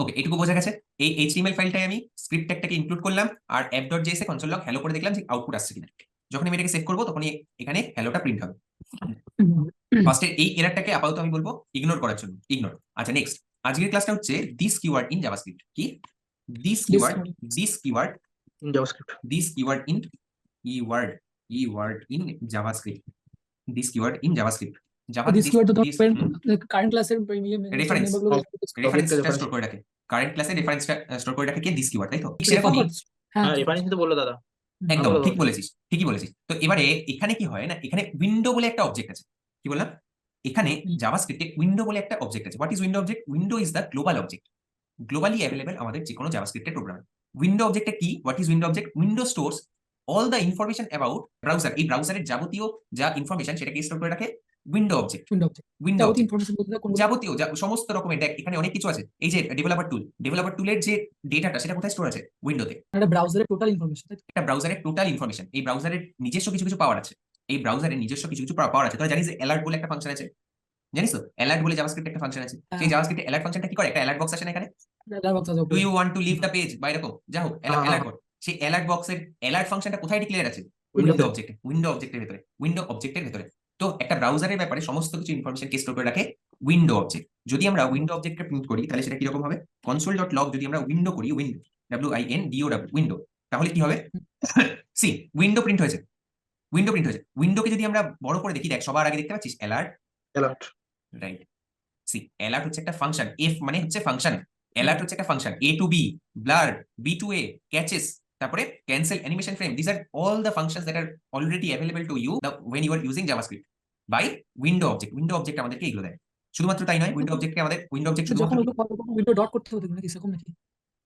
ওকে এটুকু বোঝা গেছে। এই এইচটিএমএল ফাইলটাই আমি স্ক্রিপ্ট ট্যাগটাকে ইনক্লুড করলাম আর অ্যাপ ডট জেএসএ কনসোল লগ হ্যালো করে দেখলাম যে আউটপুট আসছে কিনা। যখন আমি এটাকে সেভ করব তখনই এখানে হ্যালোটা প্রিন্ট হবে। ফার্স্টে এই এরারটাকে আপাতত আমি বলব ইগনোর করার জন্য ইগনোর আচ্ছা নেক্সট আজকের ক্লাসটা হচ্ছে দিস কিওয়ার্ড ইন জাভাস্ক্রিপ্ট কি? This keyword this keyword JavaScript. this keyword in keyword keyword in javascript this keyword in javascript java this keyword তো ধরেন কারেন্ট ক্লাসের reference reference. স্টোর করে রাখে। কারেন্ট ক্লাসে রেফারেন্সটা স্টোর করে রাখে কে? দিস কিওয়ার্ড তাই তো? ঠিক সেরকমই হ্যাঁ। হ্যাঁ reference তো বলল দাদা। একদম ঠিক বলেছিস ঠিকই বলেছিস। তো এবারে এখানে কি হয় না এখানে উইন্ডো বলে একটা অবজেক্ট আছে। কি বললাম? এখানে। জাভাস্ক্রিপ্টে উইন্ডো বলে একটা অবজেক্ট আছে। What is window object window is the global object globally available আমাদের যে কোনো জাভাস্ক্রিপ্টের প্রোগ্রাম উইন্ডো অবজেক্টে কি? What is window object window stores all the information about browser এই ব্রাউজারের যাবতীয় যা ইনফরমেশন সেটাকে স্টোর করে রাখে window object window object window যাবতীয় ইনফরমেশন যাবতীয় সমস্ত রকমের দেখ এখানে অনেক কিছু আছে। এই যে ডেভেলপার টুল ডেভেলপার টুলের যে ডেটাটা সেটা কোথায় স্টোর আছে? উইন্ডোতে একটা ব্রাউজারের টোটাল ইনফরমেশন একটা ব্রাউজারের টোটাল ইনফরমেশন এই ব্রাউজারের নিজস্ব কিছু কিছু পাওয়ার আছে। এই ব্রাউজারের নিজস্ব কিছু কিছু পাওয়ার আছে। তোরা জানিস যে অ্যালার্ট বলে একটা ফাংশন আছে? জানিস তো? অ্যালার্ট বলে জাভাস্ক্রিপ্ট একটা ফাংশন আছে। সেই হ্যাঁ। জাভাস্ক্রিপ্ট অ্যালার্ট ফাংশনটা কি করে? একটা অ্যালার্ট বক্স আছে না এখানে? Do you want to leave the page বা এরকম। যা হোক হ্যাঁ, অ্যালার্ট বক্স সেই অ্যালার্ট বক্সের অ্যালার্ট ফাংশনটা কোথায় ডিক্লেয়ার আছে? উইন্ডো অবজেক্টে উইন্ডো অবজেক্টের ভেতরে। উইন্ডো অবজেক্টের ভেতরে। তো একটা ব্রাউজারের ব্যাপারে সমস্ত কিছু ইনফরমেশন কে স্টোর করে রাখে উইন্ডো অবজেক্ট যদি আমরা উইন্ডো অবজেক্টকে প্রিন্ট করি তাহলে সেটা কীরকম হবে? কনসোল ডট লগ যদি আমরা উইন্ডো করি window W I N D O W window তাহলে কি হবে? সি উইন্ডো প্রিন্ট হয়েছে। উইন্ডো প্রিন্ট হয়েছে। উইন্ডোকে যদি আমরা বড় করে দেখি দেখ সবার আগে দেখতে পাচ্ছিস alert alert. Right see alert হচ্ছে একটা ফাংশন এফ মানে হচ্ছে ফাংশন অ্যালার্ট হচ্ছে একটা function A to B blur B to A catches তারপরে cancel animation frame this are all the function that are already available to you when you are using JavaScript by window object window object আমাদেরকে এগুলো দেয়। শুধুমাত্র তাই নয় window অবজেক্টকে আমাদের window object শুধুমাত্র উইন্ডো ডট করতে হতো নাকি সেরকম নাকি?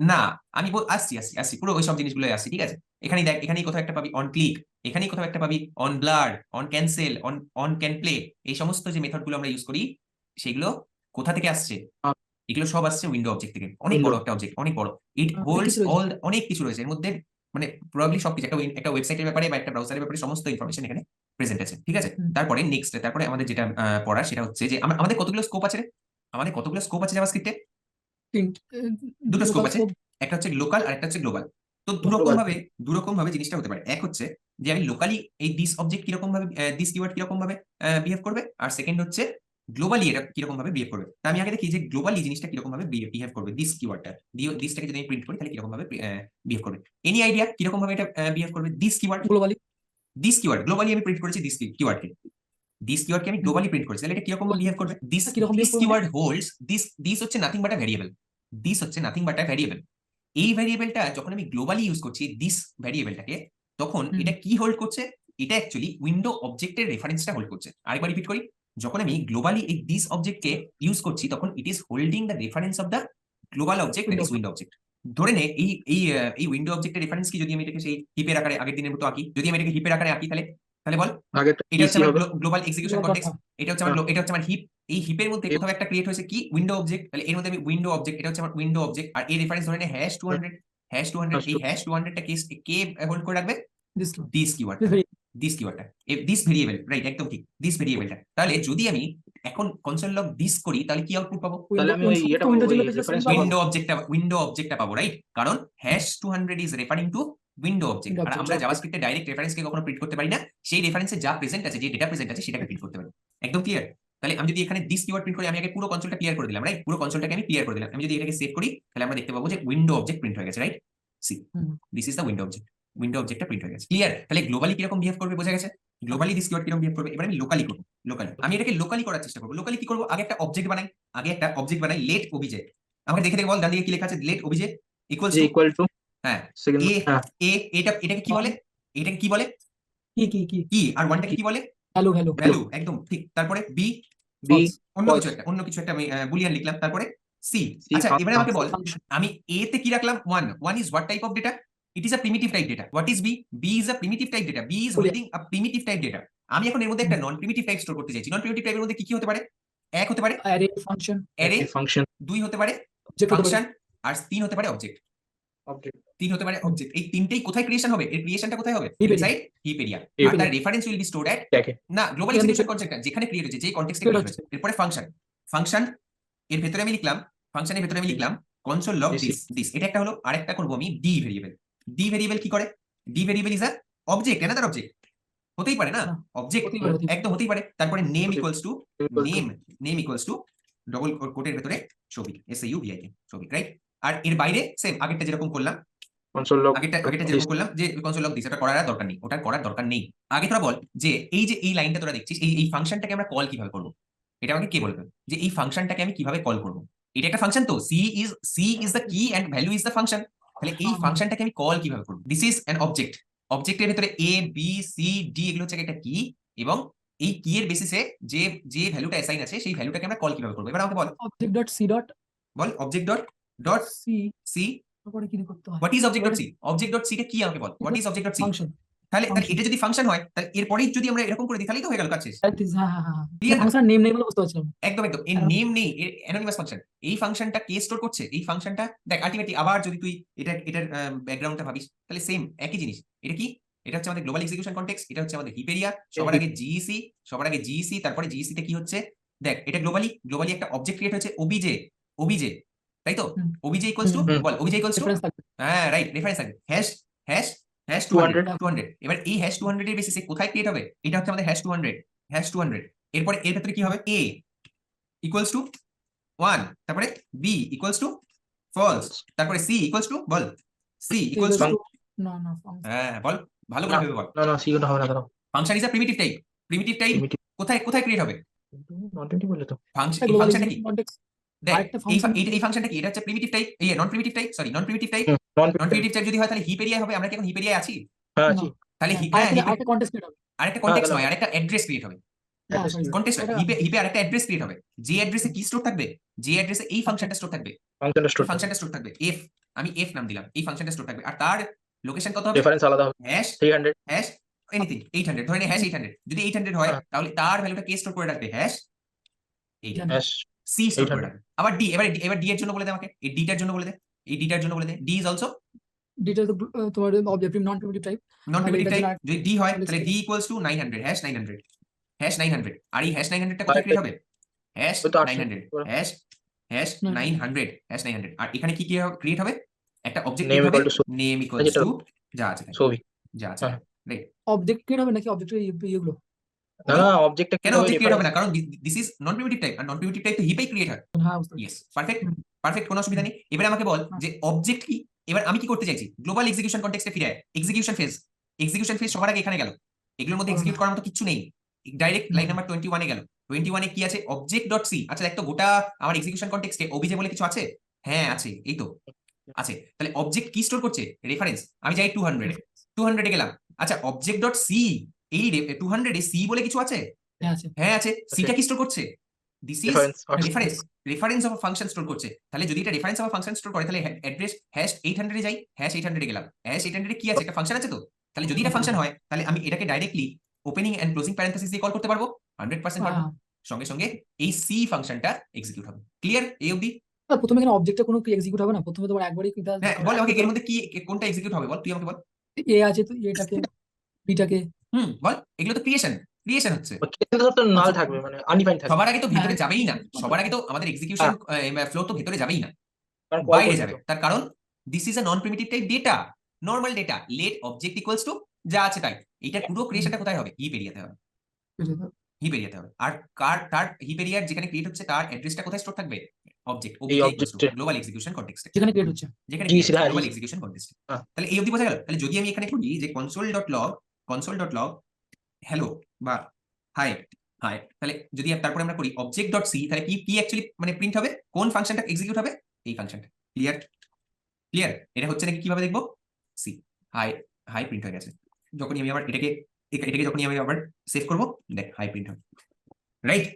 না আমি বল আসছি আসছি আসছি পুরো ওই সব জিনিসগুলো আসছি ঠিক আছে? এখানেই দেখ এখানেই কোথাও একটা পাবি অন ক্লিক এখানেই কোথাও একটা পাবি on blur on cancel on on can play এই সমস্ত যে মেথডগুলো আমরা ইউজ করি সেগুলো কোথা থেকে আসছে। এগুলো সব আসছে উইন্ডো অবজেক্ট থেকে। অনেক বড় একটা অবজেক্ট অনেক বড়। ইট হোল্ডস। অল অনেক কিছু রয়েছে। এর মধ্যে মানে প্রবাবলি সবকিছু একটা একটা ওয়েবসাইটের ব্যাপারে বা একটা ব্রাউজারের ব্যাপারে সমস্ত ইনফরমেশন এখানে প্রেজেন্ট আছে। ঠিক আছে? তারপরে নেক্সট তারপরে আমাদের যেটা পড়ার সেটা হচ্ছে যে আমাদের কতগুলো স্কোপ আছে আমাদের কতগুলো স্কোপ আছে জাভাস্ক্রিপ্টে দুটো স্কোপ আছে? একটা হচ্ছে লোকাল আর একটা হচ্ছে গ্লোবাল তো দুরকম. ভাবে দুরকম ভাবে জিনিসটা হতে পারে। এক হচ্ছে যে আমি লোকালি এই দিস অবজেক্ট কীরকম ভাবে দিস কিওয়ার্ড কীরকম ভাবে বিহেভ করবে। আর সেকেন্ড হচ্ছে গ্লোবালি এটা কীরকম ভাবে বিহেভ করবে? তা আমি আগে দেখি যে গ্লোবালি জিনিসটা কীরকম ভাবে বিহেভ করবে দিস কিওয়ার্ডটা দিসটাকে যদি আমি প্রিন্ট করি তাহলে কীরকম ভাবে বিহেভ করবে? এনি আইডিয়া কীরকম ভাবে এটা বিহেভ করবে? This keyword globally? This keyword globally আমি প্রিন্ট করেছি দিস কিওয়ার্ডকে দিস কিওয়ার্ডকে আমি গ্লোবালি প্রিন্ট করেছি। তাহলে এটা কীরকম বিহেভ করবে? দিস কীরকম this keyword holds this this হচ্ছে nothing but a variable this হচ্ছে নাথিং বাট আ ভ্যারিয়েবল এই ভ্যারিয়েবলটা যখন আমি গ্লোবালি ইউজ করছি দিস ভ্যারিয়েবলটাকে তখন এটা কি হোল্ড করছে? এটা অ্যাকচুয়ালি উইন্ডো অবজেক্টের রেফারেন্সটা হোল্ড করছে। আরেকবার রিপিট করি। যখন আমি গ্লোবালি এই দিস অবজেক্টকে ইউজ করছি তখন it is holding the reference of the global object that is window object ধরে নে এই এই এই উইন্ডো অবজেক্টের রেফারেন্স কি যদি আমি এটাকে সেই হিপের আকারে আগের দিনের মতো আঁকি? যদি আমি এটাকে হিপের আকারে আঁকি তাহলে তাহলে বল? আগে এটা হচ্ছে আমার গ্লোবাল এক্সিকিউশন কনটেক্সট এটা হচ্ছে আমার। এটা হচ্ছে আমার হিপ এই হিপের মধ্যে. কোথাও একটা ক্রিয়েট হয়েছে কি? উইন্ডো অবজেক্ট তাহলে এর মধ্যে আমি উইন্ডো অবজেক্ট এটা হচ্ছে আমার উইন্ডো অবজেক্ট আর এই রেফারেন্স ধরে নে hash two hundred hash two hundred Hash এই হ্যাশ টু হান্ড্রেডটা কে কে হোল্ড করে রাখবে? দিস কিওয়ার্ড দিস কিওয়ার্ডটা দিস ভেরিয়েবল রাইট একদম ঠিক দিস ভেরিয়েবলটা তাহলে যদি আমি এখন কনসোল লগ দিস করি তাহলে কি আউটপুট পাবো? তাহলে আমি। উইন্ডো অবজেক্টটা উইন্ডো অবজেক্টটা পাবো রাইট কারণ hash two hundred is referring to window object আর আমরা. জাভাস্ক্রিপ্টে ডাইরেক্ট রেফারেন্সকে কখনো প্রিন্ট করতে পারি না সেই রেফারেন্সে যা প্রেজেন্ট আছে যে ডেটা প্রেজেন্ট আছে সেটাকে প্রিন্ট করতে পারি। একদম ক্লিয়ার তাহলে আমি যদি এখানে দিস কিওয়ার্ড প্রিন্ট করি আমি আগে পুরো কনসোলটা ক্লিয়ার করে দিলাম রাইট পুরো কনসোলটাকে আমি ক্লিয়ার করে দিলাম। আমি যদি এটাকে সেভ করি তাহলে আমরা দেখতে পাবো যে উইন্ডো অবজেক্ট প্রিন্ট হয়ে গেছে right see this is the window object window অবজেক্টটা print হয়ে গেছে। ক্লিয়ার তাহলে গ্লোবালি কীরকম বিহেভ করবে বোঝা গেছে? গ্লোবালি দিস কিওয়ার্ড কীরকম বিহেভ করবে? এবার আমি লোকালি করব লোকালি আমি এটাকে লোকালি করার চেষ্টা করব। লোকালি কি করব? আগে একটা অবজেক্ট বানাই আগে একটা অবজেক্ট বানাই লেট অভিজে আমাকে দেখে দেখে বল ডান দিকে কি লেখা আছে? লেট অভিজে ইকুয়ালস যে ইকুয়াল টু হ্যাঁ। সেকেন্ড এ হ্যাঁ। এ এটা এটাকে কি বলে? এটাকে কি বলে? কি কি কি? কি আর ওয়ানটাকে কি বলে? হ্যালো হ্যালো ভ্যালু একদম ঠিক। তারপরে বি বি অন্য কিছু একটা অন্য কিছু একটা আমি বুলিয়ান লিখলাম। তারপরে সি আচ্ছা এবারে আমাকে বল আমি এ তে কি রাখলাম? One one is what type of data it is a primitive type data what is B B is a primitive type data B is. Holding a primitive type data আমি এখন এর মধ্যে একটা নন প্রিমিটিভ টাইপ স্টোর করতে চাইছি। নন primitive টাইপের মধ্যে কি কি হতে পারে? এক হতে পারে। Array function অ্যারে ফাংশন দুই হতে পারে। ফাংশন আর তিন হতে পারে অবজেক্ট অবজেক্ট তিন হতে পারে অবজেক্ট এই তিনটেই কোথায় ক্রিয়েশন হবে? এর ক্রিয়েশনটা কোথায় হবে? Heap area. Inside heap area আর তার reference will be stored at না গ্লোবাল এক্সিকিউশন কনসেপ্ট যেখানে ক্রিয়েট হয়েছে যে কনটেক্সটে ক্রিয়েট হয়েছে। এরপরে ফাংশন ফাংশন এর ভেতরে আমি লিখলাম ফাংশনের ভেতরে আমি লিখলাম console log This this this এটা একটা হলো আরেকটা করব আমি ডি ভেরিয়েবল ডি ভেরিয়েবল কি করে? The variable is a object another object হতেই পারে না? অবজেক্ট পারে। একদম হতেই পারে। তারপরে name equals to name name equals to double কোটের ভেতরে ছবি এস ইউ ভিআই ছবি রাইট আর এর বাইরে সেম আগেরটা যেরকম করলাম log আগেরটা আগেরটা this. যেরকম করলাম যে কনসোল লগ দিস এটা করার দরকার নেই ওটা করার দরকার নেই। আগে তোরা বল যে এই যে এই লাইনটা তোরা দেখছিস এই এই ফাংশনটাকে আমরা কল কীভাবে করব? এটা আমাকে কে বলবে? যে এই ফাংশনটাকে আমি কীভাবে কল করব? এটা একটা ফাংশন তো। C is C is the key and value is the function তাহলে এই। ফাংশনটাকে আমি কল কীভাবে করব? দিস ইজ অ্যান অবজেক্ট অবজেক্টের ভিতরে এ বি সি ডি এগুলো হচ্ছে একটা কি এবং এই কি এর বেসিসে যে যে ভ্যালুটা অ্যাসাইন আছে সেই ভ্যালুটাকে আমরা কল কীভাবে করব? এবার আমাকে বল। অবজেক্ট ডট সি ডট বল object dot dot C C তারপরে কি করতে হয় what is object dot C object dot C টা কি আমাকে বল? What is object dot C function তাহলে এটা যদি ফাংশন হয় তাহলে এরপরেই যদি আমরা এরকম করে দিই তাহলেই তো হয়ে গেল কাজ শেষ। হ্যাঁ হ্যাঁ হ্যাঁ। নেম নেই বলে বুঝতে পারছিলাম একদম একদম। এর হ্যাঁ। নেম নেই এর অ্যানোনিমাস ফাংশন এই ফাংশনটা কে স্টোর করছে? এই ফাংশনটা দেখ আলটিমেটলি আবার যদি তুই এটা এটার ব্যাকগ্রাউন্ডটা ভাবিস তাহলে সেম একই জিনিস। এটা কি? এটা হচ্ছে আমাদের গ্লোবাল এক্সিকিউশন কনটেক্সট এটা হচ্ছে আমাদের হিপেরিয়া সবার আগে জিইসি সবার আগে জিইসি তারপরে জিইসি তে কি হচ্ছে? দেখ এটা গ্লোবালি গ্লোবালি একটা অবজেক্ট ক্রিয়েট হয়েছে ওবিজে ওবিজে তাই তো। ওবিজে ইকুয়ালস টু বল ওবিজে ইকুয়ালস টু হ্যাঁ রাইট রেফারেন্স থাকবে। Hash hash hash two hundred two hundred এবার এই হ্যাশ টু হান্ড্রেড এর বেসিসে কোথায় ক্রিয়েট হবে? এটা হচ্ছে আমাদের hash two hundred hash two hundred এরপরে এর ভেতরে কি হবে? এ ইকুয়ালস টু ওয়ান তারপরে বি ইকুয়ালস টু ফলস তারপরে সি ইকুয়ালস টু বল সি ইকুয়ালস টু. না না হ্যাঁ বল ভালো করে ভেবে বল। না না সি হবে না দাঁড়াও। Function is a primitive type primitive type কোথায় কোথায় ক্রিয়েট হবে? নন প্রিমিটিভ বলে তো ফাংশন ফাংশনটা কি? দেখ এই ফাংশনটা কি? এটা হচ্ছে প্রিমিটিভ টাইপ এই non primitive type sorry non primitive type non primitive type যদি হয় তাহলে হিপ এরিয়া হবে? আমরা কি এখন হিপ এরিয়া আছি? হ্যাঁ। আছি। তাহলে হ্যাঁ, হ্যাঁ আরেকটা কন্টেস্ট ক্রিয়েট হবে। আরেকটা কন্টেক্সট তাহলে- নয় আরেকটা অ্যাড্রেস ক্রিয়েট হবে। হ্যাঁ কন্টেক্সট হিপে হিপে আরেকটা অ্যাড্রেস ক্রিয়েট হবে। যে অ্যাড্রেসে কি স্টোর থাকবে? যে অ্যাড্রেসে এই ফাংশনটা স্টোর থাকবে। ফাংশনটা স্টোর ফাংশনটা স্টোর থাকবে। এফ আমি এফ নাম দিলাম। এই ফাংশনটা স্টোর থাকবে। আর তার লোকেশন কত হবে? রেফারেন্স আলাদা হবে। Hash 300 hash anything eight hundred ধরে নে হ্যাশ এইট হান্ড্রেড যদি এইট হান্ড্রেড হয় হ্যাঁ। তাহলে তার ভ্যালুটা কে স্টোর করে রাখবে? হ্যাশ এইট জানি। হ্যাশ সি স্টোর করে রাখবে। আবার ডি এবার এবার ডি এর জন্য বলে দে আমাকে। এই ডিটার জন্য বলে দে। এই ডিটার জন্য বলে দে ডি ইজ অলসো ডিটেল তোমার objective non primitive type non primitive type যদি ডি হয় তাহলে D equals to nine hundred hash nine hundred hash nine hundred আর এই হ্যাশ নাইন হান্ড্রেডটা কোথায় ক্রিয়েট হবে? হ্যাশ ওই তো 800 nine hundred hash hash hmm. Nine hundred hash nine hundred আর এখানে কি কি ক্রিয়েট হবে? একটা object equal to so- name equals to যা আছে ছবি যা আছে। তাই। অবজেক্ট ক্রিয়েট হবে নাকি অবজেক্ট ইয়েগুলো না না অবজেক্টটা কেন অবজেক্ট ক্রিয়েট হবে না? কারণ this is non primitive type R non primitive type তো হিপেই ক্রিয়েট হয়। হ্যাঁ ইয়েস পারফেক্ট। পারফেক্ট কোনো অসুবিধা নেই। এবার আমাকে বল হ্যাঁ। যে অবজেক্ট কি? এবার আমি কি করতে চাইছি? গ্লোবাল এক্সিকিউশন কনটেক্সটে ফিরে এক্সিকিউশন ফেজ এক্সিকিউশন ফেজ সবার আগে এখানে গেল। এগুলোর মধ্যে। এক্সিকিউট করার মতো কিছু নেই। ডাইরেক্ট লাইন নাম্বার টোয়েন্টি ওয়ানে গেল। টোয়েন্টি ওয়ানে কি আছে? অবজেক্ট ডট সি আচ্ছা দেখ তো গোটা আমার এক্সিকিউশন কনটেক্সটে ওবিজে বলে কিছু আছে? হ্যাঁ আছে। এই তো। আছে। তাহলে অবজেক্ট কি স্টোর করছে? রেফারেন্স আমি যাই টু হান্ড্রেড টু হান্ড্রেডে গেলাম। আচ্ছা অবজেক্ট ডট সি এই টু হান্ড্রেডে সি বলে কিছু আছে? হ্যাঁ আছে। হ্যাঁ আছে। সিটা কি স্টোর করছে? This is reference reference of function store করছে। তাহলে যদি এটা রেফারেন্স অফ ফাংশন স্টোর করে তাহলে অ্যাড্রেস হ্যাশ এইট হান্ড্রেডে যাই হ্যাশ এইট হান্ড্রেডে গেলাম। হ্যাশ এইট হান্ড্রেডে কি আছে? একটা ফাংশন আছে তো? তাহলে যদি এটা ফাংশন হয় তাহলে আমি এটাকে directly opening and closing parenthesis দিয়ে কল করতে পারব। হান্ড্রেড পার্সেন্ট পারব। সঙ্গে সঙ্গে এই সি ফাংশনটা এক্সিকিউট হবে। ক্লিয়ার এই অবধি? প্রথমে এখানে অবজেক্টে কোনো কি এক্সিকিউট হবে না? প্রথমে তোমার একবারই হ্যাঁ বল আমাকে এর মধ্যে কি কোনটা এক্সিকিউট হবে বল? তুই আমাকে বল। এ আছে তো এটাকে বিটাকে হুম বল। এগুলো তো ক্রিয়েশন ক্রিয়েশন হচ্ছে। নাল থাকবে মানে আনডিফাইন থাকবে। সবার আগে তো ভিতরে হ্যাঁ। যাবেই না। সবার আগে তো আমাদের এক্সিকিউশন ফ্লো তো ভিতরে যাবেই না। বাইরে যাবে। তার কারণ this is a non primitive type data normal data let object equals to যা আছে তাই। এটা পুরো ক্রিয়েশনটা কোথায় হবে? হিপ এরিয়াতে হবে। হিপ এরিয়াতে হবে। আর কার তার হিপ এরিয়ার যেখানে ক্রিয়েট হচ্ছে তার অ্যাড্রেসটা কোথায় স্টোর থাকবে? অবজেক্ট গ্লোবাল এক্সিকিউশন কনটেক্সটে যেখানে ক্রিয়েট হচ্ছে। যেখানে হ্যাঁ, গ্লোবাল এক্সিকিউশন কনটেক্সটে হ্যাঁ। তাহলে এই অবধি বোঝা গেল? তাহলে যদি আমি এখানে করি যে কনসোল ডট লগ বা হাই হাই তাহলে যদি তারপরে আমরা করি অবজেক্ট ডট সি তাহলে কি কি অ্যাকচুয়ালি মানে প্রিন্ট হবে? কোন ফাংশনটা এক্সিকিউট হবে? এই ফাংশনটা ক্লিয়ার ক্লিয়ার এটা হচ্ছে নাকি কীভাবে দেখব? সি হাই হাই প্রিন্ট হয়ে গেছে। যখনই আমি আবার এটাকে এটাকে যখনই আমি আবার সেভ করব দেখ হাই প্রিন্ট হবে। রাইট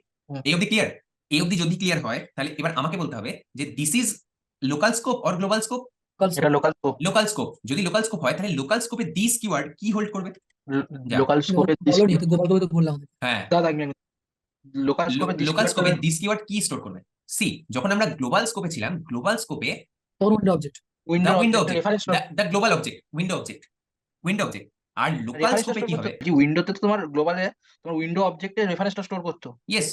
এই অবধি ক্লিয়ার এই অবধি যদি ক্লিয়ার হয় তাহলে এবার আমাকে বলতে হবে যে this is local scope or global scope এটা লোকাল স্কোপ লোকাল স্কোপ যদি লোকাল স্কোপ হয় তাহলে লোকাল স্কোপে দিস কিওয়ার্ড কি হোল্ড করবে। লোকাল স্কোপে বলো নি তো গোপাল কবে তো বললাম হ্যাঁ। লোকাল স্কোপে লোকাল স্কোপে দিস কিওয়ার্ড কি স্টোর করবে? সি যখন আমরা গ্লোবাল স্কোপে ছিলাম global স্কোপে window object window object the global object window object window object R local স্কোপে কি হবে? কি উইন্ডোতে তো তোমার গ্লোবালে তোমার উইন্ডো অবজেক্টে রেফারেন্সটা স্টোর করতো। ইয়েস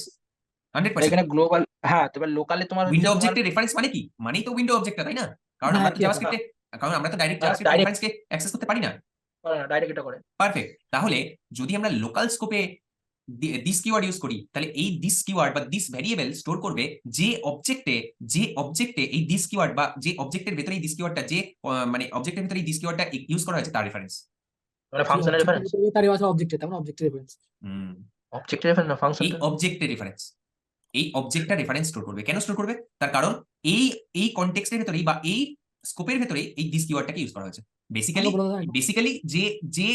হান্ড্রেড পার্সেন্ট এখানে গ্লোবাল হ্যাঁ তবে লোকালে তোমার উইন্ডো তোমার- অবজেক্টের রেফারেন্স মানে কি? মানেই তো উইন্ডো অবজেক্টটা তাই না? কারণ হ্যাঁ, আমরা তো জাভাস্ক্রিপ্টে কারণ আমরা তো ডাইরেক্ট জাভাস্ক্রিপ্ট রেফারেন্সকে অ্যাক্সেস করতে পারি না। ডাইরেক্ট এটা করে পারফেক্ট তাহলে যদি আমরা লোকাল স্কোপে দিস কিওয়ার্ড ইউজ করি তাহলে এই দিস কিওয়ার্ড বা দিস ভ্যারিয়েবল স্টোর করবে যে অবজেক্টে যে অবজেক্টে এই দিস কিওয়ার্ড বা যে অবজেক্টের ভেতরে এই দিস কিওয়ার্ডটা যে মানে অবজেক্টের ভেতরে এই দিস কিওয়ার্ডটা ইউজ করা হয়েছে তার রেফারেন্স মানে ফাংশনের রেফারেন্স তার অবজেক্টে তার মানে অবজেক্টের রেফারেন্স অবজেক্ট রেফারেন্স না ফাংশন এই অবজেক্টের রেফারেন্স এই অবজেক্টটা রেফারেন্স স্টোর করবে। কেন স্টোর করবে? তার কারণ এই এই কনটেক্সটের ভেতরেই বা এই স্কোপের ভেতরে এই দিস কিওয়ার্ডটাকে ইউজ করা হয়েছে। বেসিক্যালি বেসিক্যালি যে যে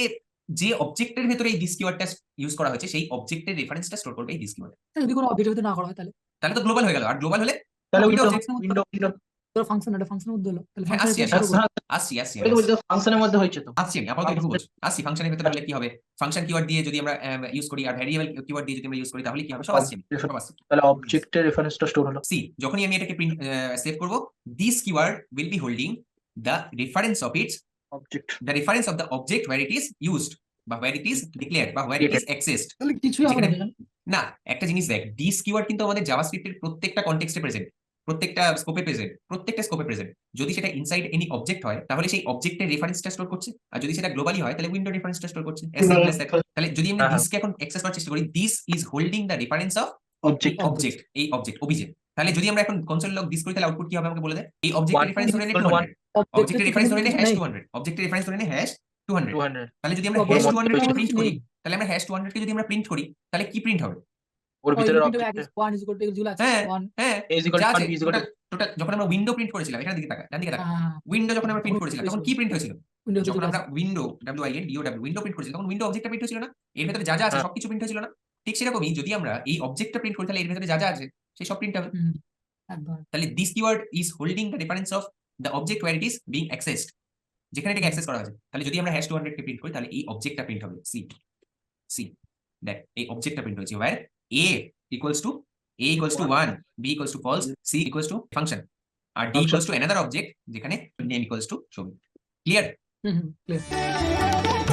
যে অবজেক্টের ভেতরে এই দিস কিওয়ার্ডটা ইউজ করা হয়েছে সেই অবজেক্টের রেফারেন্সটা স্টোর করবে এই দিস কিওয়ার্ড যদি কোনো অবজেক্টের ভেতরে না করা হয় তাহলে? তাহলে তো গ্লোবাল হয়ে গেল। আর গ্লোবাল হলে তাহলে তোর ফাংশন এটা ফাংশনের মধ্যে হলো। তাহলে হ্যাঁ, ফাংশনের আসছি, আসছি। আসছি ফাংশনের মধ্যে হয়েছে তো। আসছি আমি আপাতত এটুকু বলছি আসছি ফাংশনের ভেতরে হলে কি হবে? ফাংশন কিওয়ার্ড দিয়ে যদি আমরা ইউজ করি আর ভ্যারিয়েবল কিওয়ার্ড দিয়ে যদি আমরা ইউজ করি তাহলে কি হবে? সব আসছি। সব আসছি। তাহলে অবজেক্টের রেফারেন্সটা স্টোর হলো। সি যখনই আমি এটাকে প্রিন্ট সেভ করব this keyword will be holding the reference of its object the reference of the object where it is used বা ওয়্যার ইট ইজ ডিক্লেয়ার্ড বা ওয়্যার ইট ইজ অ্যাক্সেসড তাহলে কিছুই হবে না না একটা জিনিস দেখ দিস কিওয়ার্ড কিন্তু আমাদের জাভাস্ক্রিপ্টের প্রত্যেকটা কনটেক্সটে প্রেজেন্ট প্রত্যেকটা স্কোপে প্রেজেন্ট প্রত্যেকটা স্কোপে প্রেজেন্ট যদি সেটা ইনসাইড এনি অবজেক্ট হয় তাহলে সেই অবজেক্টের রেফারেন্সটা স্টোর করছে। আর যদি সেটা গ্লোবালি হয় তাহলে উইন্ডো রেফারেন্সটা স্টোর করছে. তাহলে যদি আমরা হ্যাঁ, হ্যাঁ। দিসকে এখন অ্যাক্সেস করার চেষ্টা করি this is holding the reference of object object এই অবজেক্ট অভিজেক্ট তাহলে যদি আমরা এখন কনসোল লগ দিস করি তাহলে আউটপুট কি হবে আমাকে বলে দেয়? এই অবজেক্টের রেফারেন্স ধরে নে equal to one. 200 অবজেক্টের রেফারেন্স ধরে নে হ্যাশ 200 অবজেক্টের রেফারেন্স ধরে নে হ্যাশ 200 তাহলে যদি আমরা হ্যাশ 200 কে প্রিন্ট করি তাহলে আমরা হ্যাশ 200 কে যদি আমরা প্রিন্ট করি তাহলে কি প্রিন্ট হবে? ওর হ্যাঁ। হ্যাঁ যখন আমরা উইন্ডো প্রিন্ট করেছিলাম এখানে দিকে তাকা ডান দিকে তাকা হ্যাঁ, উইন্ডো যখন আমরা প্রিন্ট করেছিলাম তখন কি প্রিন্ট হয়েছিল? যখন আমরা। Window W I N D O W window print করেছিলাম তখন উইন্ডো অবজেক্টটা প্রিন্ট হয়েছিল না? এর ভেতরে যা যা আছে হ্যাঁ। সবকিছু প্রিন্ট হয়েছিল না? ঠিক সেরকমই যদি আমরা এই অবজেক্টটা প্রিন্ট করি তাহলে এর ভেতরে যা যা আছে সেই সব প্রিন্ট হবে। তাহলে this keyword is holding the reference of the object where it is being accessed যেখানে এটাকে অ্যাক্সেস করা হয়েছে। তাহলে যদি আমরা হ্যাশ টু হান্ড্রেড প্রিন্ট করি তাহলে এই অবজেক্টটা প্রিন্ট হবে। সি সি দেখ এই অবজেক্টটা প্রিন্ট হয়েছে। Where A equals to A equals to one B equals to false C equals to function আর D Function. Equals to another object যেখানে নেম ইকুয়ালস টু ছবি ক্লিয়ার হুম, হুম, clear.